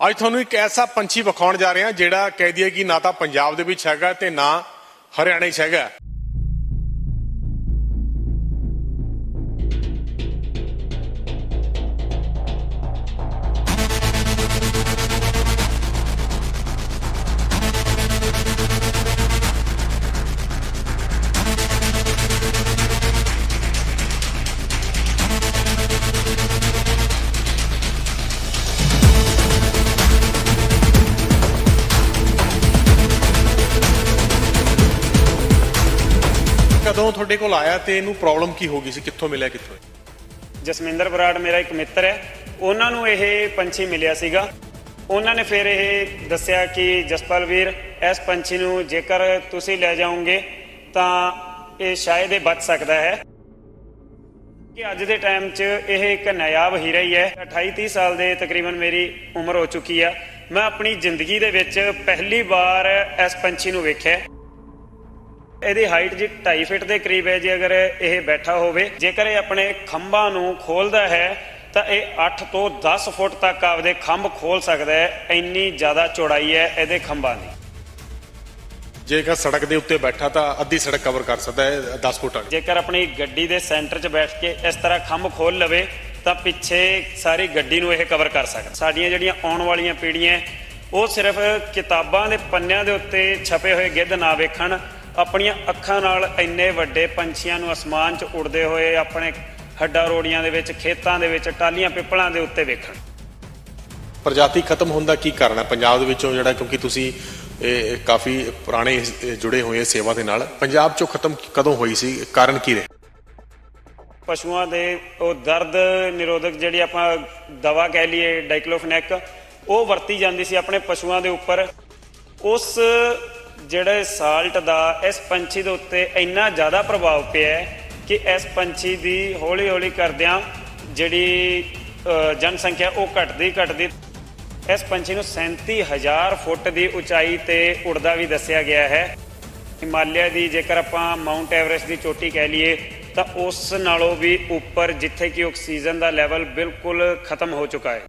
ਅੱਜ ਤੁਹਾਨੂੰ ਇੱਕ ਐਸਾ ਪੰਛੀ ਵਿਖਾਉਣ ਜਾ ਰਹੇ ਹਾਂ ਜਿਹੜਾ ਕਹਿ ਦਈਏ ਕਿ ਨਾ ਤਾਂ ਪੰਜਾਬ ਦੇ ਵਿੱਚ ਹੈਗਾ ਤੇ ਨਾ ਹਰਿਆਣਾ 'ਚ ਹੈਗਾ। ਜਦੋਂ ਤੁਹਾਡੇ ਕੋਲ ਆਇਆ ਤੇ ਇਹਨੂੰ ਪ੍ਰੋਬਲਮ ਕੀ ਹੋ ਗਈ ਸੀ? ਕਿੱਥੋਂ ਮਿਲਿਆ, ਕਿੱਥੋਂ? ਜਸਮਿੰਦਰ ਬਰਾੜ ਮੇਰਾ ਇੱਕ ਮਿੱਤਰ ਹੈ। ਉਹਨਾਂ ਨੂੰ ਇਹ ਪੰਛੀ ਮਿਲਿਆ ਸੀਗਾ। ਉਹਨਾਂ ਨੇ ਫਿਰ ਇਹ ਦੱਸਿਆ ਕਿ, ਜਸਪਾਲ ਵੀਰ, ਇਸ ਪੰਛੀ ਨੂੰ ਜੇਕਰ ਤੁਸੀਂ ਲੈ ਜਾਓਗੇ, ਤਾਂ ਇਹ ਸ਼ਾਇਦ ਇਹ ਬਚ ਸਕਦਾ ਹੈ। ਕਿ ਅੱਜ ਦੇ ਟਾਈਮ 'ਚ ਇਹ ਇੱਕ ਨਾਇਆਬ ਹੀਰਾ ਹੀ ਹੈ। 28 30 ਸਾਲ ਦੇ ਤਕਰੀਬਨ ਮੇਰੀ ਉਮਰ ਹੋ ਚੁੱਕੀ ਆ। ਮੈਂ ਆਪਣੀ ਜ਼ਿੰਦਗੀ ਦੇ ਵਿੱਚ ਪਹਿਲੀ ਵਾਰ ਇਸ ਪੰਛੀ ਨੂੰ ਵੇਖਿਆ। ਇਹਦੀ ਹਾਈਟ ਜੀ 2.5 ਫਿਟ ਦੇ ਕਰੀਬ ਹੈ ਜੇ ਅਗਰ ਇਹ ਬੈਠਾ ਹੋਵੇ। ਜੇਕਰ ਇਹ ਆਪਣੇ ਖੰਭਾਂ ਨੂੰ ਖੋਲਦਾ ਹੈ ਤਾਂ ਇਹ 8 ਤੋਂ 10 ਫੁੱਟ ਤੱਕ ਆਪਦੇ ਖੰਭ ਖੋਲ ਸਕਦਾ ਹੈ। ਇੰਨੀ ਜ਼ਿਆਦਾ ਚੌੜਾਈ ਹੈ ਇਹਦੇ ਖੰਭਾਂ ਦੀ। ਜੇਕਰ ਸੜਕ ਦੇ ਉੱਤੇ ਬੈਠਾ ਤਾਂ ਅੱਧੀ ਸੜਕ ਕਵਰ ਕਰ ਸਕਦਾ ਹੈ 10 ਫੁੱਟ ਤੱਕ ਜੇਕਰ ਆਪਣੀ ਗੱਡੀ ਦੇ ਸੈਂਟਰ 'ਚ ਬੈਠ ਕੇ ਇਸ ਤਰ੍ਹਾਂ ਖੰਭ ਖੋਲ ਲਵੇ ਤਾਂ ਪਿੱਛੇ ਸਾਰੀ ਗੱਡੀ ਨੂੰ ਇਹ ਕਵਰ ਕਰ ਸਕਦਾ ਸਾਡੀਆਂ ਜਿਹੜੀਆਂ ਆਉਣ ਵਾਲੀਆਂ ਪੀੜ੍ਹੀਆਂ ਉਹ ਸਿਰਫ ਕਿਤਾਬਾਂ ਦੇ ਪੰਨਿਆਂ ਦੇ ਉੱਤੇ ਛਪੇ ਹੋਏ ਗਿੱਧ ਨਾ ਵੇਖਣ ਆਪਣੀਆਂ ਅੱਖਾਂ ਨਾਲ ਇੰਨੇ ਵੱਡੇ ਪੰਛੀਆਂ ਨੂੰ ਅਸਮਾਨ 'ਚ ਉੜਦੇ ਹੋਏ ਆਪਣੇ ਹੱਡਾਂ ਰੋੜੀਆਂ ਦੇ ਵਿੱਚ ਖੇਤਾਂ ਦੇ ਵਿੱਚ ਟਾਲੀਆਂ ਪਿੱਪਲਾਂ ਦੇ ਉੱਤੇ ਵੇਖਣ। ਪ੍ਰਜਾਤੀ ਖਤਮ ਹੋਣ ਦਾ ਕੀ ਕਾਰਨ ਹੈ? ਪੰਜਾਬ ਦੇ ਵਿੱਚੋਂ ਜਿਹੜਾ ਕਿਉਂਕਿ ਤੁਸੀਂ ਇਹ ਕਾਫੀ ਪੁਰਾਣੇ ਜੁੜੇ ਹੋਏ ਸੇਵਾ ਦੇ ਨਾਲ ਪੰਜਾਬ ਚੋਂ ਖਤਮ ਕਦੋਂ ਹੋਈ ਸੀ? ਕਾਰਨ ਕੀ ਰਿਹਾ? ਪਸ਼ੂਆਂ ਦੇ ਉਹ ਦਰਦ ਨਿਰੋਧਕ ਜਿਹੜੀ ਆਪਾਂ ਦਵਾ ਕਹਿ ਲਈਏ ਡਾਈਕਲੋਫਨੈਕ ਉਹ ਵਰਤੀ ਜਾਂਦੀ ਸੀ ਆਪਣੇ ਪਸ਼ੂਆਂ ਦੇ ਉੱਪਰ। ਉਸ ਜਿਹੜੇ ਸਾਲਟ ਦਾ ਇਸ ਪੰਛੀ ਦੇ ਉੱਤੇ ਇੰਨਾ ਜ਼ਿਆਦਾ ਪ੍ਰਭਾਵ ਪਿਆ ਕਿ ਇਸ ਪੰਛੀ ਦੀ ਹੌਲੀ ਹੌਲੀ ਕਰਦਿਆਂ ਜਿਹੜੀ ਜਨਸੰਖਿਆ ਉਹ ਘਟਦੀ ਘਟਦੀ ਇਸ ਪੰਛੀ ਨੂੰ 37000 ਫੁੱਟ ਦੀ ਉਚਾਈ ਤੇ ਉੜਦਾ ਵੀ ਦੱਸਿਆ ਗਿਆ ਹੈ। ਹਿਮਾਲਿਆ ਦੀ ਜੇਕਰ ਆਪਾਂ ਮਾਊਂਟ ਐਵਰੈਸਟ ਦੀ ਚੋਟੀ ਕਹਿ ਲਈਏ, ਤਾਂ ਉਸ ਨਾਲੋਂ ਵੀ ਉੱਪਰ ਜਿੱਥੇ ਕਿ ਆਕਸੀਜਨ ਦਾ ਲੈਵਲ ਬਿਲਕੁਲ ਖਤਮ ਹੋ ਚੁੱਕਾ ਹੈ।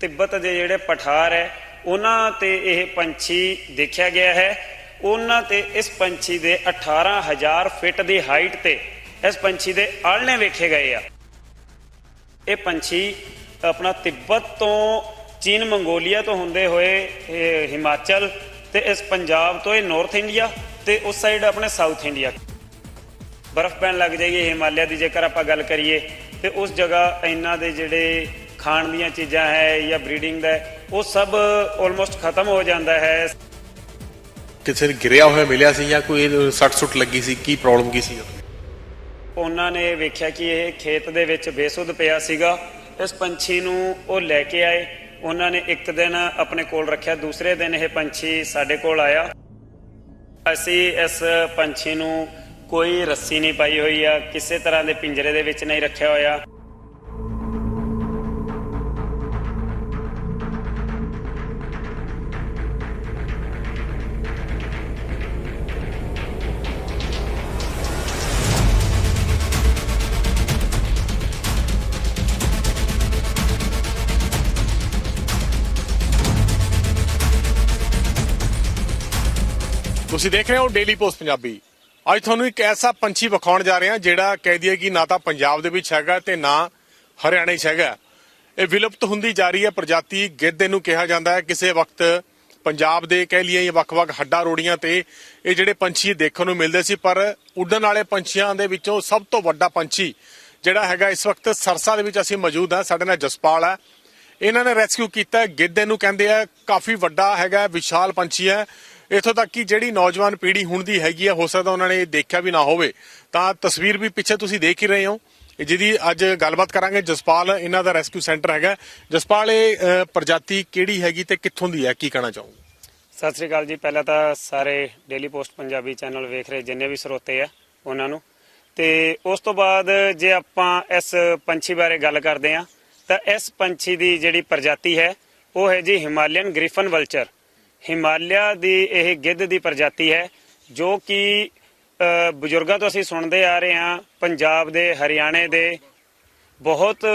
ਤਿੱਬਤ ਦੇ ਜਿਹੜੇ ਪਠਾਰ ਹੈ ਉਹਨਾਂ ਤੇ ਇਹ ਪੰਛੀ ਦੇਖਿਆ ਗਿਆ ਹੈ। ਉਹਨਾਂ ਤੇ ਇਸ ਪੰਛੀ ਦੇ 18000 ਫਿਟ ਦੀ ਹਾਈਟ ਤੇ ਇਸ ਪੰਛੀ ਦੇ ਆਲਣੇ ਵੇਖੇ ਗਏ ਆ। ਇਹ ਪੰਛੀ ਆਪਣਾ ਤਿੱਬਤ ਤੋਂ ਚੀਨ ਮੰਗੋਲੀਆ ਤੋਂ ਹੁੰਦੇ ਹੋਏ ਹਿਮਾਚਲ ਤੇ ਇਸ ਪੰਜਾਬ ਤੋਂ ਇਹ ਨਾਰਥ ਇੰਡੀਆ ਤੇ ਉਸ ਸਾਈਡ ਆਪਣੇ ਸਾਊਥ ਇੰਡੀਆ ਬਰਫ਼ ਪੈਣ ਲੱਗ ਜਾਈਏ ਹਿਮਾਲਿਆ ਦੀ ਜੇਕਰ ਆਪਾਂ ਗੱਲ ਕਰੀਏ ਤੇ ਉਸ ਜਗ੍ਹਾ ਇਹਨਾਂ ਦੇ ਜਿਹੜੇ ਖਾਣ ਦੀਆਂ ਚੀਜ਼ਾਂ ਹੈ ਜਾਂ ਬਰੀਡਿੰਗ ਦਾ ਉਹ ਸਭ ਆਲਮੋਸਟ ਖਤਮ ਹੋ ਜਾਂਦਾ ਹੈ। ਕਿਸੇ ਨੇ ਗਿਰਿਆ ਹੋਇਆ ਮਿਲਿਆ ਸੀ ਜਾਂ ਕੋਈ ਸੱਟ ਸੁੱਟ ਲੱਗੀ ਸੀ ਕੀ ਪ੍ਰੋਬਲਮ ਕੀ ਸੀ? ਉਹਨਾਂ ਨੇ ਵੇਖਿਆ ਕਿ ਇਹ ਖੇਤ ਦੇ ਵਿੱਚ ਬੇਸੁੱਧ ਪਿਆ ਸੀਗਾ। ਇਸ ਪੰਛੀ ਨੂੰ ਉਹ ਲੈ ਕੇ ਆਏ। ਉਹਨਾਂ ਨੇ ਇੱਕ ਦਿਨ ਆਪਣੇ ਕੋਲ ਰੱਖਿਆ ਦੂਸਰੇ ਦਿਨ ਇਹ ਪੰਛੀ ਸਾਡੇ ਕੋਲ ਆਇਆ। ਅਸੀਂ ਇਸ ਪੰਛੀ ਨੂੰ ਕੋਈ ਰੱਸੀ ਨਹੀਂ ਪਾਈ ਹੋਈ ਆ ਕਿਸੇ ਤਰ੍ਹਾਂ ਦੇ ਪਿੰਜਰੇ ਦੇ ਵਿੱਚ ਨਹੀਂ ਰੱਖਿਆ ਹੋਇਆ। ਤੁਸੀਂ ਦੇਖ ਰਹੇ ਹੋ ਡੇਲੀ ਪੋਸਟ ਪੰਜਾਬੀ। ਅੱਜ ਤੁਹਾਨੂੰ ਇੱਕ ਐਸਾ ਪੰਛੀ ਵਿਖਾਉਣ ਜਾ ਰਹੇ ਹਾਂ ਜਿਹੜਾ ਕਹਿ ਦਈਏ ਕਿ ਨਾ ਤਾਂ ਪੰਜਾਬ ਦੇ ਵਿੱਚ ਹੈਗਾ ਤੇ ਨਾ ਹਰਿਆਣਾ 'ਚ ਹੈਗਾ। ਇਹ ਵਿਲੁਪਤ ਹੁੰਦੀ ਜਾ ਰਹੀ ਹੈ ਪ੍ਰਜਾਤੀ ਗਿੱਧ ਇਹਨੂੰ ਕਿਹਾ ਜਾਂਦਾ ਹੈ। ਕਿਸੇ ਵਕਤ ਪੰਜਾਬ ਦੇ ਕਹਿ ਲਈਏ ਜਾਂ ਵੱਖ-ਵੱਖ ਹੱਡਾ ਰੋੜੀਆਂ ਤੇ ਇਹ ਜਿਹੜੇ ਪੰਛੀ ਦੇਖਣ ਨੂੰ ਮਿਲਦੇ ਸੀ, ਪਰ ਉੱਡਣ ਵਾਲੇ ਪੰਛੀਆਂ ਦੇ ਵਿੱਚੋਂ ਸਭ ਤੋਂ ਵੱਡਾ ਪੰਛੀ ਜਿਹੜਾ ਹੈਗਾ ਇਸ ਵਕਤ ਸਰਸਾ ਦੇ ਵਿੱਚ ਅਸੀਂ ਮੌਜੂਦ ਹਾਂ, ਸਾਡੇ ਨਾਲ ਜਸਪਾਲ ਹੈ। ਇਹਨਾਂ ਨੇ ਰੈਸਕਿਊ ਕੀਤਾ ਹੈ। ਗਿੱਧ ਇਹਨੂੰ ਕਹਿੰਦੇ ਆ, ਕਾਫੀ ਵੱਡਾ ਹੈਗਾ, ਵਿਸ਼ਾਲ ਪੰਛੀ ਹੈ। ਇਥੋਂ ਤੱਕ ਕਿ ਜਿਹੜੀ ਨੌਜਵਾਨ ਪੀੜ੍ਹੀ ਹੁਣ ਦੀ ਹੈਗੀ ਆ, ਹੋ ਸਕਦਾ ਉਹਨਾਂ ਨੇ ਦੇਖਿਆ ਵੀ ਨਾ ਹੋਵੇ, ਤਾਂ ਤਸਵੀਰ ਵੀ ਪਿੱਛੇ ਤੁਸੀਂ ਦੇਖ ਹੀ ਰਹੇ ਹੋ। ਜਿਹਦੀ ਅੱਜ ਗੱਲਬਾਤ ਕਰਾਂਗੇ, ਜਸਪਾਲ ਇਹਨਾਂ ਦਾ ਰੈਸਕਿਊ ਸੈਂਟਰ ਹੈਗਾ। ਜਸਪਾਲ, ਇਹ ਪ੍ਰਜਾਤੀ ਕਿਹੜੀ ਹੈਗੀ ਤੇ ਕਿੱਥੋਂ ਦੀ ਹੈ? ਕੀ ਕਹਿਣਾ ਚਾਹੋਗੇ? ਸਤਿ ਸ੍ਰੀ ਅਕਾਲ ਜੀ। ਪਹਿਲਾਂ ਤਾਂ ਸਾਰੇ ਡੇਲੀ ਪੋਸਟ ਪੰਜਾਬੀ ਚੈਨਲ ਵੇਖ ਰਹੇ, ਜਿੰਨੇ ਵੀ ਸਰੋਤੇ ਆ ਉਹਨਾਂ ਨੂੰ। ਤੇ ਉਸ ਤੋਂ ਬਾਅਦ ਜੇ ਆਪਾਂ ਇਸ ਪੰਛੀ ਬਾਰੇ ਗੱਲ ਕਰਦੇ ਆ ਤਾਂ ਇਸ ਪੰਛੀ ਦੀ ਜਿਹੜੀ ਪ੍ਰਜਾਤੀ ਹੈ, ਉਹ ਹੈ ਜੀ ਹਿਮਾਲਯਨ ਗ੍ਰਿਫਨ ਵਲਚਰ ਹਿਮਾਲਿਆ ਦੀ ਇਹ ਗਿੱਧ ਦੀ ਪ੍ਰਜਾਤੀ ਹੈ, ਜੋ ਕਿ ਬਜ਼ੁਰਗਾਂ ਤੋਂ ਅਸੀਂ ਸੁਣਦੇ ਆ ਰਹੇ ਹਾਂ, ਪੰਜਾਬ ਦੇ, ਹਰਿਆਣੇ ਦੇ, ਬਹੁਤ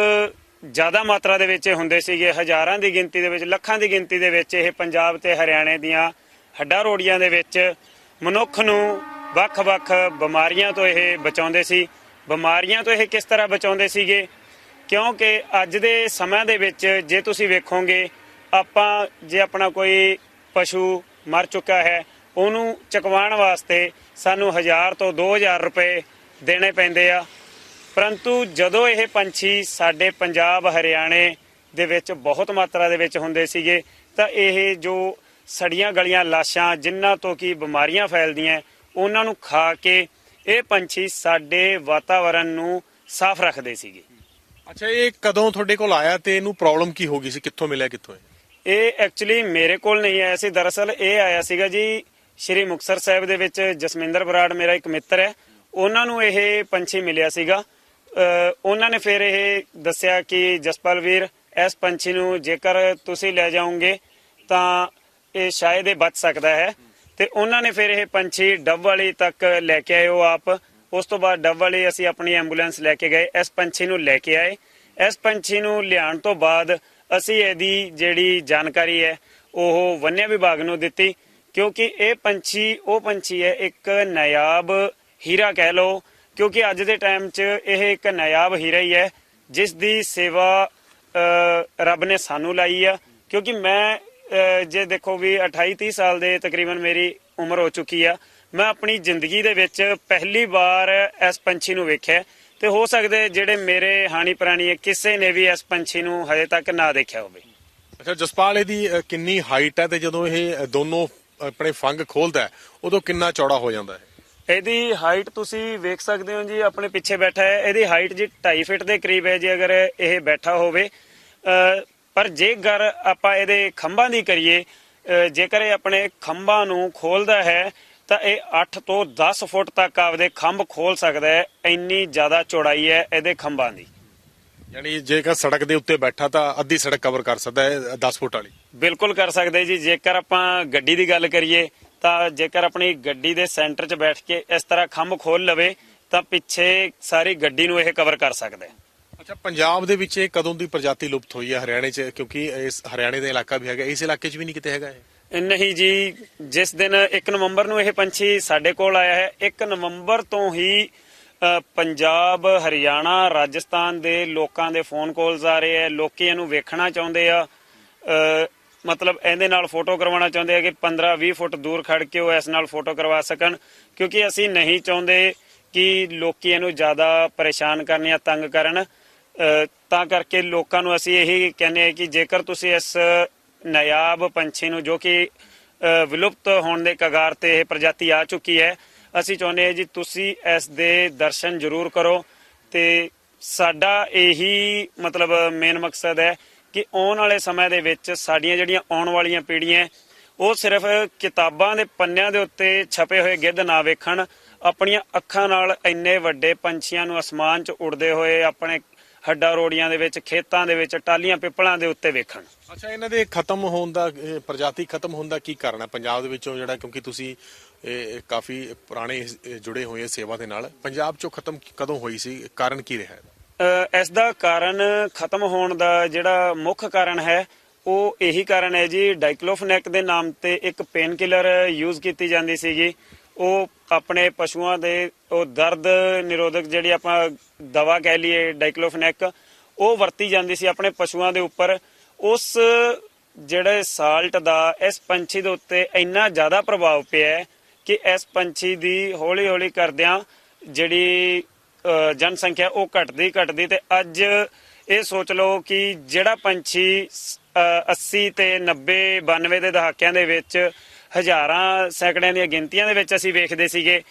ਜ਼ਿਆਦਾ ਮਾਤਰਾ ਦੇ ਵਿੱਚ ਇਹ ਹੁੰਦੇ ਸੀਗੇ, ਹਜ਼ਾਰਾਂ ਦੀ ਗਿਣਤੀ ਦੇ ਵਿੱਚ, ਲੱਖਾਂ ਦੀ ਗਿਣਤੀ ਦੇ ਵਿੱਚ ਇਹ ਪੰਜਾਬ ਤੇ ਹਰਿਆਣੇ ਦੀਆਂ ਹੱਡਾਂ ਰੋੜੀਆਂ ਦੇ ਵਿੱਚ ਮਨੁੱਖ ਨੂੰ ਵੱਖ-ਵੱਖ ਬਿਮਾਰੀਆਂ ਤੋਂ ਇਹ ਬਚਾਉਂਦੇ ਸੀ। ਬਿਮਾਰੀਆਂ ਤੋਂ ਇਹ ਕਿਸ ਤਰ੍ਹਾਂ ਬਚਾਉਂਦੇ ਸੀਗੇ? ਕਿਉਂਕਿ ਅੱਜ ਦੇ ਸਮੇਂ ਦੇ ਵਿੱਚ ਜੇ ਤੁਸੀਂ ਵੇਖੋਗੇ, ਆਪਾਂ ਜੇ ਆਪਣਾ ਕੋਈ ਪਸ਼ੂ ਮਰ ਚੁੱਕਾ ਹੈ, ਉਹਨੂੰ ਚੁਕਵਾਉਣ ਵਾਸਤੇ ਸਾਨੂੰ 1000 ਤੋਂ 2000 ਰੁਪਏ ਦੇਣੇ ਪੈਂਦੇ ਆ। ਪਰੰਤੂ ਜਦੋਂ ਇਹ ਪੰਛੀ ਸਾਡੇ ਪੰਜਾਬ, ਹਰਿਆਣੇ ਦੇ ਵਿੱਚ ਬਹੁਤ ਮਾਤਰਾ ਦੇ ਵਿੱਚ ਹੁੰਦੇ ਸੀਗੇ, ਤਾਂ ਇਹ ਜੋ ਸੜੀਆਂ ਗਲੀਆਂ ਲਾਸ਼ਾਂ, ਜਿਨ੍ਹਾਂ ਤੋਂ ਕੀ ਬਿਮਾਰੀਆਂ ਫੈਲਦੀਆਂ, ਉਹਨਾਂ ਨੂੰ ਖਾ ਕੇ ਇਹ ਪੰਛੀ ਸਾਡੇ ਵਾਤਾਵਰਣ ਨੂੰ ਸਾਫ਼ ਰੱਖਦੇ ਸੀਗੇ। ਅੱਛਾ, ਇਹ ਕਦੋਂ ਤੁਹਾਡੇ ਕੋਲ ਆਇਆ ਤੇ ਇਹਨੂੰ ਪ੍ਰੋਬਲਮ ਕੀ ਹੋ ਗਈ ਸੀ? ਕਿੱਥੋਂ ਮਿਲਿਆ, ਕਿੱਥੋਂ ਹੈ ਇਹ ਐਕਚੁਅਲੀ ਮੇਰੇ ਕੋਲ ਨਹੀਂ ਆਇਆ ਸੀ। ਦਰਅਸਲ ਇਹ ਆਇਆ ਸੀਗਾ ਜੀ ਸ਼੍ਰੀ ਮੁਕਤਸਰ ਸਾਹਿਬ ਦੇ ਵਿੱਚ। ਜਸਮਿੰਦਰ ਬਰਾੜ ਮੇਰਾ ਇੱਕ ਮਿੱਤਰ ਹੈ। ਉਹਨਾਂ ਨੂੰ ਇਹ ਪੰਛੀ ਮਿਲਿਆ ਸੀਗਾ। ਉਹਨਾਂ ਨੇ ਫਿਰ ਇਹ ਦੱਸਿਆ ਕਿ ਜਸਪਾਲ ਵੀਰ, ਇਸ ਪੰਛੀ ਨੂੰ ਜੇਕਰ ਤੁਸੀਂ ਲੈ ਜਾਓਗੇ ਤਾਂ ਇਹ ਸ਼ਾਇਦ ਇਹ ਬਚ ਸਕਦਾ ਹੈ। ਤੇ ਉਹਨਾਂ ਨੇ ਫਿਰ ਇਹ ਪੰਛੀ ਡੱਬ ਵਾਲੀ ਤੱਕ ਲੈ ਕੇ ਆਏ ਉਹ ਆਪ। ਉਸ ਤੋਂ ਬਾਅਦ ਡੱਬ ਵਾਲੀ ਅਸੀਂ ਆਪਣੀ ਐਂਬੂਲੈਂਸ ਲੈ ਕੇ ਗਏ। ਇਸ ਪੰਛੀ ਨੂੰ ਲੈ ਕੇ ਆਏ। ਇਸ ਪੰਛੀ ਨੂੰ ਲਿਆਉਣ ਤੋਂ ਬਾਅਦ ਅਸੀਂ ਇਹਦੀ ਜਿਹੜੀ ਜਾਣਕਾਰੀ ਹੈ, ਉਹ ਵਨਿਆ ਵਿਭਾਗ ਨੂੰ ਦਿੱਤੀ, ਕਿਉਂਕਿ ਇਹ ਪੰਛੀ, ਉਹ ਪੰਛੀ ਹੈ ਇੱਕ ਨਾਇਆਬ ਹੀਰਾ ਕਹਿ ਲਓ, ਕਿਉਂਕਿ ਅੱਜ ਦੇ ਟਾਈਮ 'ਚ ਇਹ ਇੱਕ ਨਾਇਆਬ ਹੀਰਾ ਹੀ ਹੈ ਜਿਸ ਦੀ ਸੇਵਾ ਰੱਬ ਨੇ ਸਾਨੂੰ ਲਾਈ ਆ, ਕਿਉਂਕਿ ਮੈਂ ਜੇ ਦੇਖੋ ਵੀ 28 30 ਸਾਲ ਦੇ ਤਕਰੀਬਨ ਮੇਰੀ ਉਮਰ ਹੋ ਚੁੱਕੀ ਆ, ਮੈਂ ਆਪਣੀ ਜ਼ਿੰਦਗੀ ਦੇ ਵਿੱਚ ਪਹਿਲੀ ਵਾਰ ਇਸ ਪੰਛੀ ਨੂੰ ਵੇਖਿਆ। ਤੇ ਹੋ ਸਕਦਾ ਜਿਹੜੇ ਮੇਰੇ ਹਾਨੀ ਪ੍ਰਾਣੀ ਹੈ ਕਿਸੇ ਨੇ ਵੀ ਇਸ ਪੰਛੀ ਨੂੰ ਹਜੇ ਤੱਕ ਨਾ ਦੇਖਿਆ ਹੋਵੇ। ਅੱਛਾ ਜਸਪਾਲ ਇਹਦੀ ਅ, ਕਿੰਨੀ ਹਾਈਟ ਹੈ ਤੇ ਜਦੋਂ ਇਹ ਅ, ਦੋਨੋਂ ਆਪਣੇ ਫੰਗ ਖੋਲਦਾ ਹੈ ਉਦੋਂ ਕਿੰਨਾ ਚੌੜਾ ਹੋ ਜਾਂਦਾ ਹੈ? ਇਹਦੀ ਹਾਈਟ ਤੁਸੀਂ ਵੇਖ ਸਕਦੇ ਹੋ ਜੀ ਆਪਣੇ ਪਿੱਛੇ ਬੈਠਾ ਹੈ। ਇਹਦੀ ਹਾਈਟ ਜੀ 2.5 ਫਿਟ ਦੇ ਕਰੀਬ ਹੈ ਜੀ ਅਗਰ ਇਹ ਬੈਠਾ ਹੋਵੇ। ਅ, ਪਰ ਜੇਕਰ ਆਪਾਂ ਇਹਦੇ ਖੰਭਾਂ ਦੀ ਕਰੀਏ ਅ, ਜੇਕਰ ਇਹ ਆਪਣੇ ਖੰਭਾਂ ਨੂੰ ਖੋਲਦਾ ਹੈ ਤਾਂ ਇਹ 8 ਤੋਂ 10 ਫੁੱਟ ਤੱਕ ਆਪਦੇ ਖੰਭ ਖੋਲ ਸਕਦਾ ਹੈ। ਇੰਨੀ ਜ਼ਿਆਦਾ ਚੌੜਾਈ ਹੈ ਇਹਦੇ ਖੰਭਾਂ ਦੀ। ਯਾਨੀ ਜੇਕਰ ਸੜਕ ਦੇ ਉੱਤੇ ਬੈਠਾ ਤਾਂ ਅੱਧੀ ਸੜਕ ਕਵਰ ਕਰ ਸਕਦਾ ਹੈ 10 ਫੁੱਟ ਵਾਲੀ। ਬਿਲਕੁਲ ਕਰ ਸਕਦੇ ਜੀ। ਜੇਕਰ ਆਪਾਂ ਗੱਡੀ ਦੀ ਗੱਲ ਕਰੀਏ ਤਾਂ ਜੇਕਰ ਆਪਣੀ ਗੱਡੀ ਦੇ ਸੈਂਟਰ 'ਚ ਬੈਠ ਕੇ ਇਸ ਤਰ੍ਹਾਂ ਖੰਭ ਖੋਲ ਲਵੇ ਤਾਂ ਪਿੱਛੇ ਸਾਰੀ ਗੱਡੀ ਨੂੰ ਇਹ ਕਵਰ ਕਰ ਸਕਦਾ ਹੈ। ਅੱਛਾ ਪੰਜਾਬ ਦੇ ਵਿੱਚ ਇਹ ਕਦੋਂ ਦੀ ਪ੍ਰਜਾਤੀ ਲੁਪਤ ਹੋਈ ਹੈ ਹਰਿਆਣੇ 'ਚ? ਕਿਉਂਕਿ ਇਸ ਹਰਿਆਣੇ ਦਾ ਇਲਾਕਾ ਵੀ ਹੈਗਾ ਇਸ ਇਲਾਕੇ 'ਚ ਵੀ ਨਹੀਂ ਕਿਤੇ ਹੈਗਾ ਇਹ। ਨਹੀਂ ਜੀ, ਜਿਸ ਦਿਨ 1 ਨਵੰਬਰ ਨੂੰ ਇਹ ਪੰਛੀ ਸਾਡੇ ਕੋਲ ਆਇਆ ਹੈ 1 ਨਵੰਬਰ ਤੋਂ ਹੀ ਪੰਜਾਬ, ਹਰਿਆਣਾ, ਰਾਜਸਥਾਨ ਦੇ ਲੋਕਾਂ ਦੇ ਫੋਨ ਕਾਲਸ ਆ ਰਹੇ ਆ, ਲੋਕੀ ਇਹਨੂੰ ਵੇਖਣਾ ਚਾਹੁੰਦੇ ਆ। ਮਤਲਬ ਇਹਦੇ ਨਾਲ ਫੋਟੋ ਕਰਵਾਉਣਾ ਚਾਹੁੰਦੇ ਆ ਕਿ 15 20 ਫੁੱਟ ਦੂਰ ਖੜ ਕੇ ਉਹ ਇਸ ਨਾਲ ਫੋਟੋ ਕਰਵਾ ਸਕਣ, ਕਿਉਂਕਿ ਅਸੀਂ ਨਹੀਂ ਚਾਹੁੰਦੇ ਕਿ ਲੋਕੀ ਇਹਨੂੰ ਜ਼ਿਆਦਾ ਪਰੇਸ਼ਾਨ ਕਰਨ ਜਾਂ ਤੰਗ ਕਰਨ। ਤਾਂ ਕਰਕੇ ਲੋਕਾਂ ਨੂੰ ਅਸੀਂ ਇਹੀ ਕਹਿੰਦੇ ਆ ਕਿ ਜੇਕਰ ਤੁਸੀਂ ਇਸ ਨਾਇਆਬ ਪੰਛੀ ਨੂੰ ਜੋ ਕਿ ਵਿਲੁਪਤ ਹੋਣ ਦੇ ਕਗਾਰ ਤੇ ਇਹ ਪ੍ਰਜਾਤੀ ਆ ਚੁੱਕੀ ਹੈ। ਅਸੀਂ ਚਾਹੁੰਦੇ ਹਾਂ ਜੀ ਤੁਸੀਂ ਇਸ ਦੇ ਦਰਸ਼ਨ ਜ਼ਰੂਰ ਕਰੋ ਤੇ ਸਾਡਾ ਇਹੀ ਮਤਲਬ ਮੇਨ ਮਕਸਦ ਹੈ ਕਿ ਆਉਣ ਵਾਲੇ ਸਮੇਂ ਦੇ ਵਿੱਚ ਸਾਡੀਆਂ ਜਿਹੜੀਆਂ ਆਉਣ ਵਾਲੀਆਂ ਪੀੜ੍ਹੀਆਂ ਉਹ ਸਿਰਫ ਕਿਤਾਬਾਂ ਦੇ ਪੰਨਿਆਂ ਦੇ ਉੱਤੇ ਛਪੇ ਹੋਏ ਗਿੱਧ ਨਾ ਵੇਖਣ, ਆਪਣੀਆਂ ਅੱਖਾਂ ਨਾਲ ਇੰਨੇ ਵੱਡੇ ਪੰਛੀਆਂ ਨੂੰ ਅਸਮਾਨ 'ਚ ਉੜਦੇ ਹੋਏ ਆਪਣੇ ਹੱਡਾਂ ਰੋੜੀਆਂ ਦੇ ਵਿੱਚ ਖੇਤਾਂ ਦੇ ਵਿੱਚ ਟਾਲੀਆਂ ਪਿੱਪਲਾਂ ਦੇ ਉੱਤੇ ਵੇਖਣ। ਅੱਛਾ ਇਹਨਾਂ ਦੇ ਖਤਮ ਹੋਣ ਦਾ ਇਹ ਪ੍ਰਜਾਤੀ ਖਤਮ ਹੋਣ ਦਾ ਕੀ ਕਾਰਨ ਹੈ? ਪੰਜਾਬ ਦੇ ਵਿੱਚੋਂ ਜਿਹੜਾ ਕਿਉਂਕਿ ਤੁਸੀਂ ਇਹ ਕਾਫੀ ਪੁਰਾਣੇ ਇਸ- ਜੁੜੇ ਹੋਏ ਹੋ ਸੇਵਾ ਦੇ ਨਾਲ ਪੰਜਾਬ ਚੋਂ ਖਤਮ ਕਦੋਂ ਹੋਈ ਸੀ? ਕਾਰਨ ਕੀ ਰਿਹਾ ਇਹਦਾ? ਅ, ਇਸ ਦਾ ਕਾਰਨ ਖਤਮ ਹੋਣ ਦਾ ਜਿਹੜਾ ਮੁੱਖ ਕਾਰਨ ਹੈ ਉਹ ਇਹੀ ਕਾਰਨ ਹੈ ਜੀ ਡਾਈਕਲੋਫਨੈਕ ਦੇ ਨਾਮ ਤੇ ਇੱਕ ਪੇਨ ਕਿਲਰ ਯੂਜ਼ ਕੀਤੀ ਜਾਂਦੀ ਸੀਗੀ। ਉਹ ਆਪਣੇ ਪਸ਼ੂਆਂ ਦੇ ਉਹ ਦਰਦ ਨਿਰੋਧਕ ਜਿਹੜੀ ਆਪਾਂ ਦਵਾ ਕਹਿ ਲਈਏ ਡਾਈਕਲੋਫਨੈਕ ਉਹ ਵਰਤੀ ਜਾਂਦੀ ਸੀ ਆਪਣੇ ਪਸ਼ੂਆਂ ਦੇ ਉੱਪਰ। ਉਸ ਜਿਹੜੇ ਸਾਲਟ ਦਾ ਇਸ ਪੰਛੀ ਦੇ ਉੱਤੇ ਇੰਨਾ ਜ਼ਿਆਦਾ ਪ੍ਰਭਾਵ ਪਿਆ ਕਿ ਇਸ ਪੰਛੀ ਦੀ ਹੌਲੀ ਹੌਲੀ ਕਰਦਿਆਂ ਜਿਹੜੀ ਜਨਸੰਖਿਆ ਉਹ ਘਟਦੀ ਘਟਦੀ ਤੇ ਅੱਜ ਇਹ ਸੋਚ ਲਓ ਕਿ ਜਿਹੜਾ ਪੰਛੀ ਸ- ਅ, 80 ਤੇ 90 92 ਦੇ ਦਹਾਕਿਆਂ ਦੇ ਵਿੱਚ ਹਜ਼ਾਰਾਂ ਸੈਂਕੜਿਆਂ ਦੀਆਂ ਗਿਣਤੀਆਂ ਦੇ ਵਿੱਚ ਅਸੀਂ ਵੇਖਦੇ ਸੀਗੇ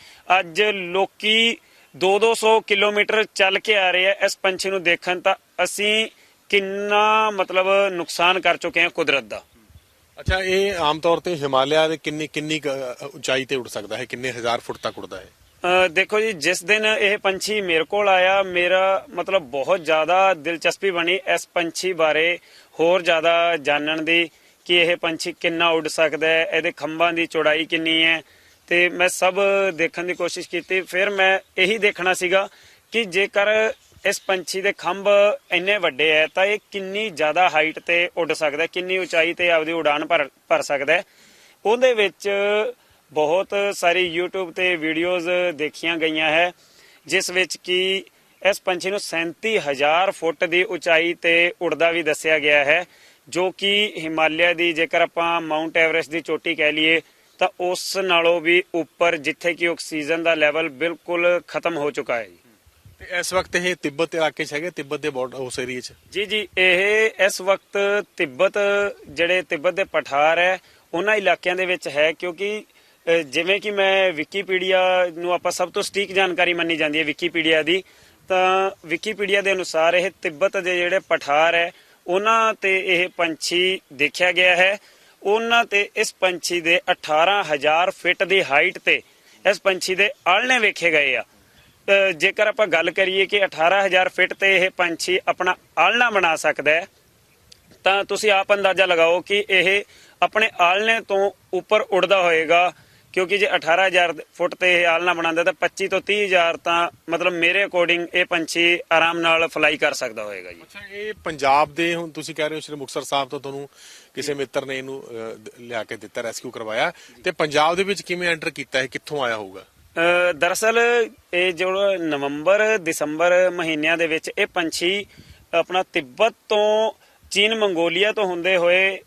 ਅੱਜ ਲੋਕੀ 2-200 ਕਿਲੋਮੀਟਰ ਚੱਲ ਕੇ ਆ ਰਹੇ ਆ ਇਸ ਪੰਛੀ ਨੂੰ ਦੇਖਣ ਤਾਂ ਅਸੀਂ ਕਿੰਨਾ ਮਤਲਬ ਨੁਕਸਾਨ ਕਰ ਚੁੱਕੇ ਹਾਂ ਕੁਦਰਤ ਦਾ। ਅੱਛਾ ਇਹ ਆਮ ਤੌਰ ਤੇ ਹਿਮਾਲਿਆ ਦੇ ਕਿੰਨੀ ਕਿੰਨੀ ਉਚਾਈ ਤੇ ਉੱਡ ਸਕਦਾ ਹੈ? ਕਿੰਨੇ ਹਜ਼ਾਰ ਫੁੱਟ ਤੱਕ ਉੱਡਦਾ ਹੈ? ਦੇਖੋ ਜੀ ਜਿਸ ਦਿਨ ਇਹ ਪੰਛੀ ਮੇਰੇ ਕੋਲ ਆਇਆ ਮੇਰਾ ਮਤਲਬ ਬਹੁਤ ਜ਼ਿਆਦਾ ਦਿਲਚਸਪੀ ਬਣੀ ਇਸ ਪੰਛੀ ਬਾਰੇ ਹੋਰ ਜ਼ਿਆਦਾ ਜਾਣਨ ਦੀ ਕਿ ਇਹ ਪੰਛੀ ਕਿੰਨਾ ਉੱਡ ਸਕਦਾ ਹੈ ਇਹਦੇ ਖੰਭਾਂ ਦੀ ਚੌੜਾਈ ਕਿੰਨੀ ਹੈ ਤੇ ਮੈਂ ਸਭ ਦੇਖਣ ਦੀ ਕੋਸ਼ਿਸ਼ ਕੀਤੀ। ਫਿਰ ਮੈਂ ਇਹੀ ਦੇਖਣਾ ਸੀਗਾ ਕਿ ਜੇਕਰ ਇਸ ਪੰਛੀ ਦੇ ਖੰਭ ਇੰਨੇ ਵੱਡੇ ਐ, ਤਾਂ ਇਹ ਕਿੰਨੀ ਜ਼ਿਆਦਾ ਹਾਈਟ ਤੇ ਉੱਡ ਸਕਦਾ ਕਿੰਨੀ ਉਚਾਈ ਤੇ ਆਪਦੀ ਉਡਾਨ ਭਰ ਭਰ ਸਕਦਾ ਉਹਦੇ ਵਿੱਚ ਬਹੁਤ ਸਾਰੀ YouTube ਤੇ ਵੀਡੀਓਜ਼ ਦੇਖੀਆਂ ਗਈਆਂ ਹੈ, ਜਿਸ ਵਿੱਚ ਕਿ ਇਸ ਪੰਛੀ ਨੂੰ 37000 ਫੁੱਟ ਦੀ ਉਚਾਈ ਤੇ ਉੜਦਾ ਵੀ ਦੱਸਿਆ ਗਿਆ ਹੈ, ਜੋ ਕਿ ਹਿਮਾਲਿਆ ਦੀ ਜੇਕਰ ਆਪਾਂ ਮਾਉਂਟ ਐਵਰੈਸਟ ਦੀ ਚੋਟੀ ਕਹਿ ਲਈਏ ਤਾਂ ਉਸ ਨਾਲੋਂ ਵੀ ਉੱਪਰ ਜਿੱਥੇ ਕਿ ਆਕਸੀਜਨ ਦਾ ਲੈਵਲ ਬਿਲਕੁਲ ਖਤਮ ਹੋ ਚੁੱਕਾ ਹੈ ਜੀ। ਤੇ ਇਸ ਵਕਤ ਇਹ ਤਿੱਬਤ ਇਲਾਕੇ 'ਚ ਹੈਗੇ ਤਿੱਬਤ ਦੇ ਬਾਰਡਰ ਉਸ ਏਰੀਏ 'ਚ? ਜੀ ਜੀ ਇਹ ਇਸ ਵਕਤ ਤਿੱਬਤ ਜਿਹੜੇ ਤਿੱਬਤ ਦੇ ਪਠਾਰ ਹੈ ਉਹਨਾਂ ਇਲਾਕਿਆਂ ਦੇ ਵਿੱਚ ਹੈ ਕਿਉਂਕਿ ਜਿਵੇਂ ਕਿ ਮੈਂ ਵਿਕੀਪੀਡੀਆ ਨੂੰ ਆਪਾਂ ਸਭ ਤੋਂ ਸਟੀਕ ਜਾਣਕਾਰੀ ਮੰਨੀ ਜਾਂਦੀ ਹੈ ਵਿਕੀਪੀਡੀਆ ਦੀ ਤਾਂ ਵਿਕੀਪੀਡੀਆ ਦੇ ਅਨੁਸਾਰ ਇਹ ਤਿੱਬਤ ਦੇ ਜਿਹੜੇ ਪਠਾਰ ਹੈ ਉਹਨਾਂ ਤੇ ਇਹ ਪੰਛੀ ਦੇਖਿਆ ਗਿਆ ਹੈ। ਉਹਨਾਂ ਤੇ ਇਸ ਪੰਛੀ ਦੇ 18000 ਫਿਟ ਦੀ ਹਾਈਟ ਤੇ ਇਸ ਪੰਛੀ ਦੇ ਆਲਣੇ ਵੇਖੇ ਗਏ ਆ। ਜੇਕਰ ਆਪਾਂ ਗੱਲ ਕਰੀਏ ਕਿ 18000 ਫਿਟ ਤੇ ਇਹ ਪੰਛੀ ਆਪਣਾ ਆਲਣਾ ਬਣਾ ਸਕਦਾ ਹੈ, ਤਾਂ ਤੁਸੀਂ ਆਪ ਅੰਦਾਜ਼ਾ ਲਗਾਓ ਕਿ ਇਹ ਆਪਣੇ ਆਲਣੇ ਤੋਂ ਉੱਪਰ ਉੱਡਦਾ ਹੋਏਗਾ ਕਿਉਂਕਿ ਜੇ 18000 ਫੁੱਟ ਤੇ ਇਹ ਆਲਣਾ ਬਣਾਉਂਦਾ ਤਾਂ 25 ਤੋਂ 30000 ਤਾਂ ਮਤਲਬ ਮੇਰੇ ਅਕੋਰਡਿੰਗ ਇਹ ਪੰਛੀ ਆਰਾਮ ਨਾਲ ਫਲਾਈ ਕਰ ਸਕਦਾ ਹੋਏਗਾ ਜੀ। ਅੱਛਾ ਇਹ ਪੰਜਾਬ ਦੇ ਹੁਣ ਤੁਸੀਂ ਕਹਿ ਰਹੇ ਹੋ ਸ਼੍ਰੀ ਮੁਕਤਸਰ ਸਾਹਿਬ ਤੋਂ ਤੁਹਾਨੂੰ ਕਿਸੇ ਮਿੱਤਰ ਨੇ ਇਹਨੂੰ ਲਿਆ ਕੇ ਦਿੱਤਾ ਰੈਸਕਿਊ ਕਰਵਾਇਆ। ਤੇ ਪੰਜਾਬ ਦੇ ਵਿੱਚ ਕਿਵੇਂ ਐਂਟਰ ਕੀਤਾ ਹੈ ਕਿੱਥੋਂ ਆਇਆ ਹੋਊਗਾ? ਦਰਅਸਲ ਇਹ ਜੋ ਨਵੰਬਰ ਦਸੰਬਰ ਮਹੀਨਿਆਂ ਦੇ ਵਿੱਚ ਇਹ ਪੰਛੀ ਆਪਣਾ ਤਿੱਬਤ ਤੋਂ ਚੀਨ ਮੰਗੋਲੀਆ ਤੋਂ ਹੁੰਦੇ ਹੋਏ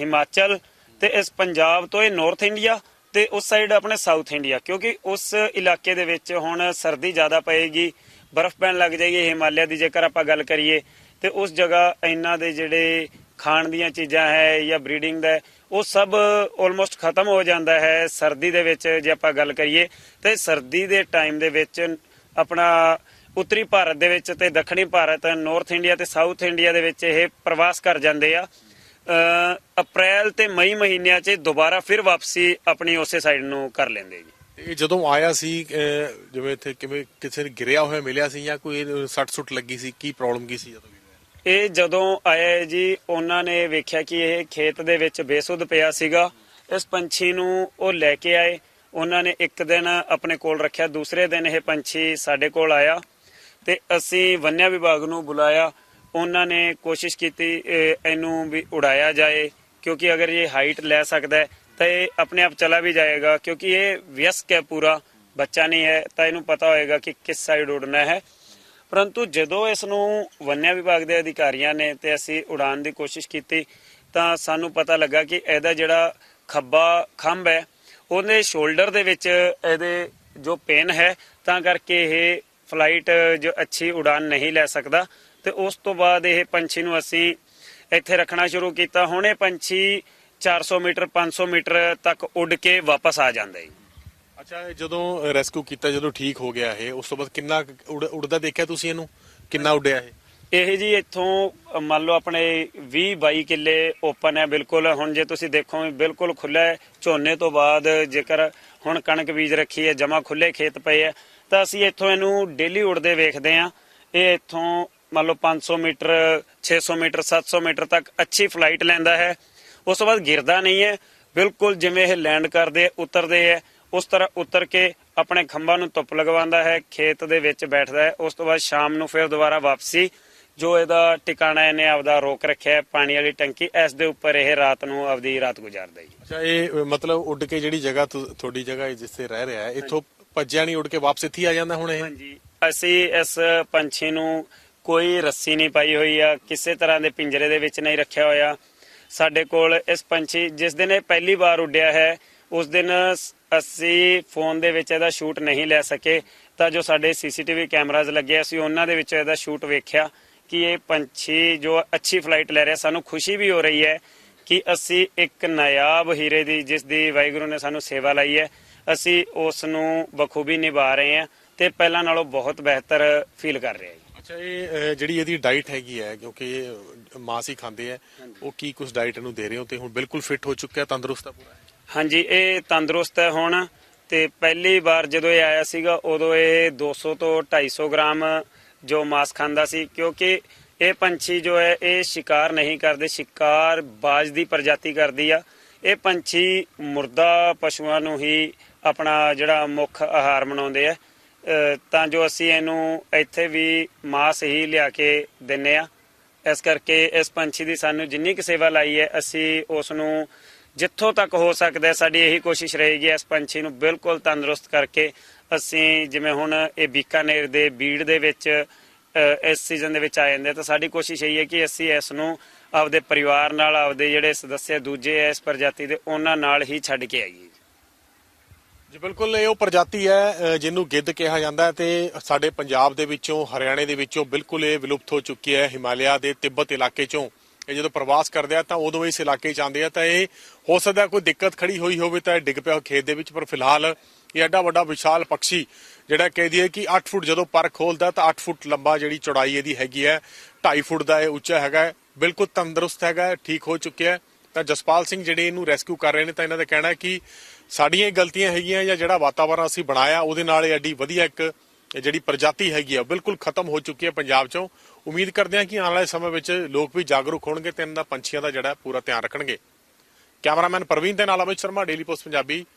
ਹਿਮਾਚਲ ਤੇ ਇਸ ਪੰਜਾਬ ਤੋਂ ਇਹ ਨਾਰਥ ਇੰਡੀਆ ਤੇ ਉਸ ਸਾਈਡ ਆਪਣੇ ਸਾਊਥ ਇੰਡੀਆ ਕਿਉਂਕਿ ਉਸ ਇਲਾਕੇ ਦੇ ਵਿੱਚ ਹੁਣ ਸਰਦੀ ਜ਼ਿਆਦਾ ਪਏਗੀ, ਬਰਫ਼ ਪੈਣ ਲੱਗ ਜਾਏਗੀ, ਹਿਮਾਲਿਆ ਦੀ ਜੇਕਰ ਆਪਾਂ ਗੱਲ ਕਰੀਏ, ਤੇ ਉਸ ਜਗ੍ਹਾ ਇਹਨਾਂ ਦੇ ਜਿਹੜੇ ਖਾਣ ਦੀਆਂ ਚੀਜ਼ਾਂ ਹੈ ਜਾਂ ਬਰੀਡਿੰਗ ਦਾ ਉਹ ਸਭ ਆਲਮੋਸਟ ਖਤਮ ਹੋ ਜਾਂਦਾ ਹੈ ਸਰਦੀ ਦੇ ਵਿੱਚ, ਜੇ ਆਪਾਂ ਗੱਲ ਕਰੀਏ, ਤੇ ਸਰਦੀ ਦੇ ਟਾਈਮ ਦੇ ਵਿੱਚ ਆਪਣਾ ਉੱਤਰੀ ਭਾਰਤ ਦੇ ਵਿੱਚ ਤੇ ਦੱਖਣੀ ਭਾਰਤ ਨਾਰਥ ਇੰਡੀਆ ਤੇ ਸਾਊਥ ਇੰਡੀਆ ਦੇ ਵਿੱਚ ਇਹ ਪ੍ਰਵਾਸ ਕਰ ਜਾਂਦੇ ਆ। ਅਪ੍ਰੈਲ ਤੇ ਮਈ ਮਹੀਨਿਆਂ 'ਚ ਦੁਬਾਰਾ ਫਿਰ ਵਾਪਸੀ ਆਪਣੀ ਉਸੇ ਸਾਈਡ ਨੂੰ ਕਰ ਲੈਂਦੇ ਜੀ। ਇਹ ਜਦੋਂ ਆਇਆ ਸੀ ਜਿਵੇਂ ਇੱਥੇ ਕਿਵੇਂ ਕਿਸੇ ਨੇ ਗਿਰਿਆ ਹੋਇਆ ਮਿਲਿਆ ਸੀ ਜਾਂ ਕੋਈ ਸੱਟ ਸੁੱਟ ਲੱਗੀ ਸੀ ਕੀ ਪ੍ਰੋਬਲਮ ਕੀ ਸੀ ਜਦੋਂ? ਇਹ ਜਦੋਂ ਆਇਆ ਜੀ ਉਹਨਾਂ ਨੇ ਵੇਖਿਆ ਕਿ ਇਹ ਖੇਤ ਦੇ ਵਿੱਚ ਬੇਸੁੱਧ ਪਿਆ ਸੀਗਾ। ਇਸ ਪੰਛੀ ਨੂੰ ਉਹ ਲੈ ਕੇ ਆਏ। ਉਹਨਾਂ ਨੇ ਇੱਕ ਦਿਨ ਆਪਣੇ ਕੋਲ ਰੱਖਿਆ ਦੂਸਰੇ ਦਿਨ ਇਹ ਪੰਛੀ ਸਾਡੇ ਕੋਲ ਆਇਆ ਤੇ ਅਸੀਂ ਵੰਨਿਆ ਵਿਭਾਗ ਨੂੰ ਬੁਲਾਇਆ। ਉਹਨਾਂ ਨੇ ਕੋਸ਼ਿਸ਼ ਕੀਤੀ ਇਹਨੂੰ ਵੀ ਉਡਾਇਆ ਜਾਏ, ਕਿਉਂਕਿ ਅਗਰ ਇਹ ਹਾਈਟ ਲੈ ਸਕਦਾ ਹੈ, ਤਾਂ ਇਹ ਆਪਣੇ ਆਪ ਚਲਾ ਵੀ ਜਾਏਗਾ, ਕਿਉਂਕਿ ਇਹ ਵਿਅਸਕ ਹੈ ਪੂਰਾ, ਬੱਚਾ ਨਹੀਂ ਹੈ, ਤਾਂ ਇਹਨੂੰ ਪਤਾ ਹੋਏਗਾ ਕਿ ਕਿਸ ਸਾਈਡ ਉਡਣਾ ਹੈ। ਪਰੰਤੂ ਜਦੋਂ ਇਸ ਨੂੰ ਵੰਨਿਆ ਵਿਭਾਗ ਦੇ ਅਧਿਕਾਰੀਆਂ ਨੇ ਤੇ ਅਸੀਂ ਉਡਾਣ ਦੀ ਕੋਸ਼ਿਸ਼ ਕੀਤੀ, ਤਾਂ ਸਾਨੂੰ ਪਤਾ ਲੱਗਾ ਕਿ ਇਹਦਾ ਜਿਹੜਾ ਖੱਬਾ ਖੰਭ ਹੈ, ਉਹਦੇ ਸ਼ੋਲਡਰ ਦੇ ਵਿੱਚ ਇਹਦੇ ਜੋ ਪੇਨ ਹੈ, ਤਾਂ ਕਰਕੇ ਇਹ ਫਲਾਈਟ ਜੋ ਅੱਛੀ ਉਡਾਨ ਨਹੀਂ ਲੈ ਸਕਦਾ। ਤੇ ਉਸ ਤੋਂ ਬਾਅਦ ਇਹ ਪੰਛੀ ਨੂੰ ਅਸੀਂ ਇੱਥੇ ਰੱਖਣਾ ਸ਼ੁਰੂ ਕੀਤਾ। ਹੁਣ ਇਹ ਪੰਛੀ 400 ਮੀਟਰ 500 ਮੀਟਰ ਤੱਕ ਉੱਡ ਕੇ ਵਾਪਸ ਆ ਜਾਂਦਾ ਹੈ। ਅੱਛਾ ਜਦੋਂ ਰੈਸਕਿਊ ਕੀਤਾ ਜਦੋਂ ਠੀਕ ਹੋ ਗਿਆ ਇਹ ਉਸ ਤੋਂ ਬਾਅਦ ਕਿੰਨਾ ਉੜਦਾ ਦੇਖਿਆ ਤੁਸੀਂ ਇਹਨੂੰ? ਕਿੰਨਾ ਉੱਡਿਆ ਇਹ? ਇਹ ਜੀ ਇੱਥੋਂ ਮੰਨ ਲਓ ਆਪਣੇ 20 22 ਕਿੱਲੇ ਓਪਨ ਹੈ ਬਿਲਕੁਲ। ਹੁਣ ਜੇ ਤੁਸੀਂ ਦੇਖੋ ਬਿਲਕੁਲ ਖੁੱਲਾ ਹੈ। ਝੋਨੇ ਤੋਂ ਬਾਅਦ ਜੇਕਰ ਹੁਣ ਕਣਕ ਬੀਜ ਰੱਖੀ ਹੈ ਜਮਾ ਖੁੱਲੇ ਖੇਤ ਪਏ ਹੈ ਤਾਂ ਅਸੀਂ ਇੱਥੋਂ ਇਹਨੂੰ ਡੇਲੀ ਉੜਦੇ ਵੇਖਦੇ ਆ ਇਹ ਇੱਥੋਂ ਮੰਨ ਲਓ 500 ਮੀਟਰ 600 ਮੀਟਰ 700 ਮੀਟਰ ਤੱਕ ਅੱਛੀ ਫਲਾਈਟ ਲੈਂਦਾ ਹੈ। ਉਸ ਤੋਂ ਬਾਅਦ ਗਿਰਦਾ ਨਹੀਂ ਹੈ। ਬਿਲਕੁਲ ਜਿਵੇਂ ਇਹ ਲੈਂਡ ਕਰਦੇ ਉਤਰਦੇ ਹੈ ਉਸ ਤਰ੍ਹਾਂ ਉਤਰ ਕੇ ਆਪਣੇ ਖੰਭਾਂ ਨੂੰ ਧੁੱਪ ਲਗਵਾਉਂਦਾ ਹੈ ਖੇਤ ਦੇ ਵਿੱਚ ਬੈਠਦਾ ਹੈ। ਉਸ ਤੋਂ ਬਾਅਦ ਸ਼ਾਮ ਨੂੰ ਫਿਰ ਦੁਬਾਰਾ ਵਾਪਸੀ ਜੋ ਇਹਦਾ ਟਿਕਾਣਾ ਇਹਨੇ ਆਪਦਾ ਰੋਕ ਰੱਖਿਆ ਹੈ ਪਾਣੀ ਵਾਲੀ ਟੈਂਕੀ। ਇਸ ਦੇ ਉੱਪਰ ਇਹ ਰਾਤ ਨੂੰ ਆਪਦੀ ਰਾਤ ਗੁਜ਼ਾਰਦਾ ਹੈ ਅੱਛਾ ਇਹ ਮਤਲਬ ਉੱਡ ਕੇ ਜਿਹੜੀ ਜਗ੍ਹਾ ਤੁਹਾਡੀ ਜਗ੍ਹਾ ਹੈ ਜਿੱਥੇ ਰਹਿ ਰਿਹਾ ਹੈ ਇੱਥੋਂ ਭੱਜਿਆ ਨਹੀਂ ਉੱਡ ਕੇ ਵਾਪਸ ਇੱਥੇ ਆ ਜਾਂਦਾ ਹੁਣ ਇਹ? ਹਾਂਜੀ। ਅਸੀਂ ਇਸ ਪੰਛੀ ਨੂੰ ਕੋਈ ਰੱਸੀ ਨਹੀਂ ਪਾਈ ਹੋਈ ਆ, ਕਿਸੇ ਤਰ੍ਹਾਂ ਦੇ ਪਿੰਜਰੇ ਦੇ ਵਿੱਚ ਨਹੀਂ ਰੱਖਿਆ ਹੋਇਆ ਸਾਡੇ ਕੋਲ ਇਸ ਪੰਛੀ ਜਿਸ ਦਿਨ ਇਹ ਪਹਿਲੀ ਵਾਰ ਉੱਡਿਆ ਹੈ, ਉਸ ਦਿਨ ਅਸੀਂ ਫੋਨ ਦੇ ਵਿੱਚ ਇਹਦਾ ਸ਼ੂਟ ਨਹੀਂ ਲੈ ਸਕੇ ਤਾਂ ਜੋ ਸਾਡੇ ਸੀਸੀਟੀਵੀ ਕੈਮਰਾਜ਼ ਲੱਗੇ, ਅਸੀਂ ਉਹਨਾਂ ਦੇ ਵਿੱਚ ਇਹਦਾ ਸ਼ੂਟ ਵੇਖਿਆ ਕਿ ਇਹ ਪੰਛੀ ਜੋ ਅੱਛੀ ਫਲਾਈਟ ਲੈ ਰਿਹਾ, ਸਾਨੂੰ ਖੁਸ਼ੀ ਵੀ ਹੋ ਰਹੀ ਹੈ ਕਿ ਅਸੀਂ ਇੱਕ ਨਾਇਆਬ ਹੀਰੇ ਦੀ, ਜਿਸ ਦੀ ਵਾਹਿਗੁਰੂ ਨੇ ਸਾਨੂੰ ਸੇਵਾ ਲਈ ਹੈ, ਅਸੀਂ ਉਸ ਨੂੰ ਬਖੂਬੀ ਨਿਭਾ ਰਹੇ ਹਾਂ ਤੇ ਪਹਿਲਾਂ ਨਾਲੋਂ ਬਹੁਤ ਬਿਹਤਰ ਫੀਲ ਕਰ ਰਹੇ ਹਾਂ ਜੀ। ਅੱਛਾ ਇਹ ਜਿਹੜੀ ਇਹਦੀ ਡਾਈਟ ਹੈਗੀ ਹੈ ਕਿਉਂਕਿ ਮਾਸ ਹੀ ਖਾਂਦੇ ਆ ਉਹ ਕੀ ਕੁਝ ਡਾਈਟ ਇਹਨੂੰ ਦੇ ਰਹੇ ਹੋ? ਤੇ ਹੁਣ ਬਿਲਕੁਲ ਫਿੱਟ ਹੋ ਚੁੱਕਿਆ ਤੰਦਰੁਸਤ ਹੈ ਪੂਰਾ ਹਾਂਜੀ ਇਹ ਤੰਦਰੁਸਤ ਹੈ ਹੁਣ ਤੇ ਪਹਿਲੀ ਵਾਰ ਜਦੋਂ ਇਹ ਆਇਆ ਸੀਗਾ ਉਦੋਂ ਇਹ 200 ਤੋਂ 250 ਗ੍ਰਾਮ ਜੋ ਮਾਸ ਖਾਂਦਾ ਸੀ ਕਿਉਂਕਿ ਇਹ ਪੰਛੀ ਜੋ ਹੈ ਇਹ ਸ਼ਿਕਾਰ ਨਹੀਂ ਕਰਦੇ ਸ਼ਿਕਾਰ ਬਾਜ ਦੀ ਪ੍ਰਜਾਤੀ ਕਰਦੀ ਆ। ਇਹ ਪੰਛੀ ਮੁਰਦਾ ਪਸ਼ੂਆਂ ਨੂੰ ਹੀ ਆਪਣਾ ਜਿਹੜਾ ਮੁੱਖ ਆਹਾਰ ਬਣਾਉਂਦੇ ਆ। ਤਾਂ ਜੋ ਅਸੀਂ ਇਹਨੂੰ ਇੱਥੇ ਵੀ ਮਾਸ ਹੀ ਲਿਆ ਕੇ ਦਿੰਨੇ ਆ। ਇਸ ਕਰਕੇ ਇਸ ਪੰਛੀ ਦੀ ਸਾਨੂੰ ਜਿੰਨੀ ਕੁ ਸੇਵਾ ਲਾਈ ਹੈ, ਅਸੀਂ ਉਸ ਨੂੰ ਜਿੱਥੋਂ ਤੱਕ ਹੋ ਸਕਦਾ ਸਾਡੀ ਇਹੀ ਕੋਸ਼ਿਸ਼ ਰਹੇਗੀ ਇਸ ਪੰਛੀ ਨੂੰ ਬਿਲਕੁਲ ਤੰਦਰੁਸਤ ਕਰਕੇ। ਅਸੀਂ ਜਿਵੇਂ ਹੁਣ ਇਹ ਬੀਕਾਨੇਰ ਦੇ ਬੀੜ ਦੇ ਵਿੱਚ ਇਸ ਸੀਜ਼ਨ ਦੇ ਵਿੱਚ ਆ ਜਾਂਦੇ ਤਾਂ ਸਾਡੀ ਕੋਸ਼ਿਸ਼ ਇਹੀ ਹੈ ਕਿ ਅਸੀਂ ਇਸ ਨੂੰ ਆਪਦੇ ਪਰਿਵਾਰ ਨਾਲ, ਆਪਦੇ ਜਿਹੜੇ ਸਦੱਸਿਆ ਦੂਜੇ ਐ ਇਸ ਪ੍ਰਜਾਤੀ ਦੇ, ਉਹਨਾਂ ਨਾਲ ਹੀ ਛੱਡ ਕੇ ਆਈਏ। ਜੀ, ਬਿਲਕੁਲ, ਇਹ ਉਹ ਪ੍ਰਜਾਤੀ ਹੈ ਜਿਹਨੂੰ ਗਿੱਧ ਕਿਹਾ ਜਾਂਦਾ ਹੈ ਤੇ ਸਾਡੇ ਪੰਜਾਬ ਦੇ ਵਿੱਚੋਂ, ਹਰਿਆਣੇ ਦੇ ਵਿੱਚੋਂ ਬਿਲਕੁਲ ਇਹ ਵਿਲੁਪਤ ਹੋ ਚੁੱਕੀ ਹੈ, ਹਿਮਾਲਿਆ ਦੇ ਤਿੱਬਤ ਇਲਾਕੇ ਚੋਂ। ਇਹ ਜਦੋਂ ਪ੍ਰਵਾਸ ਕਰਦੇ ਆ ਤਾਂ ਉਦੋਂ ਇਸ ਇਲਾਕੇ 'ਚ ਆਉਂਦੇ ਆ, ਤਾਂ ਇਹ ਹੋ ਸਕਦਾ ਕੋਈ ਦਿੱਕਤ ਖੜੀ ਹੋਈ ਹੋਵੇ ਤਾਂ ਇਹ ਡਿੱਗ ਪਿਆ ਖੇਤ ਦੇ ਵਿੱਚ, ਪਰ ਫਿਲਹਾਲ ਇਹ ਐਡਾ ਵੱਡਾ ਵਿਸ਼ਾਲ ਪੰਛੀ ਜਿਹੜਾ ਕਹਿ ਦਈਏ ਕਿ 8 ਫੁੱਟ ਜਦੋਂ ਪਰ ਖੋਲਦਾ ਤਾਂ 8 ਫੁੱਟ ਲੰਬਾ ਜਿਹੜੀ ਚੌੜਾਈ ਇਹਦੀ ਹੈਗੀ ਹੈ 2.5 ਫੁੱਟ ਦਾ ਇਹ ਉੱਚਾ ਹੈਗਾ ਬਿਲਕੁਲ ਤੰਦਰੁਸਤ ਹੈਗਾ ਠੀਕ ਹੋ ਚੁੱਕਿਆ ਤਾਂ ਜਸਪਾਲ ਸਿੰਘ ਜਿਹੜੇ ਇਹਨੂੰ ਰੈਸਕਿਊ ਕਰ ਰਹੇ ਨੇ ਤਾਂ ਇਹਨਾਂ ਦਾ ਕਹਿਣਾ ਹੈ ਕਿ ਸਾਡੀਆਂ ਹੀ ਗਲਤੀਆਂ ਹੈਗੀਆਂ ਜਾਂ ਜਿਹੜਾ ਵਾਤਾਵਰਣ ਅਸੀਂ ਬਣਾਇਆ, ਉਹਦੇ ਨਾਲ ਇਹ ਐਡੀ ਵਧੀਆ ਇੱਕ ਜਿਹੜੀ ਪ੍ਰਜਾਤੀ ਹੈਗੀ ਆ, ਉਹ ਬਿਲਕੁਲ ਖਤਮ ਹੋ ਚੁੱਕੀ ਹੈ ਪੰਜਾਬ ਚੋਂ। ਉਮੀਦ ਕਰਦੇ ਹਾਂ ਕਿ ਆਉਣ ਵਾਲੇ ਸਮੇਂ ਵਿੱਚ ਲੋਕ ਵੀ ਜਾਗਰੂਕ ਹੋਣਗੇ ਤੇ ਇਹਨਾਂ ਦਾ ਪੰਛੀਆਂ ਦਾ ਜਿਹੜਾ ਪੂਰਾ ਧਿਆਨ ਰੱਖਣਗੇ। ਕੈਮਰਾਮੈਨ ਪ੍ਰਵੀਨ ਦੇ ਨਾਲ ਅਮਿਤ ਸ਼ਰਮਾ ਡੇਲੀ ਪੋਸਟ ਪੰਜਾਬੀ।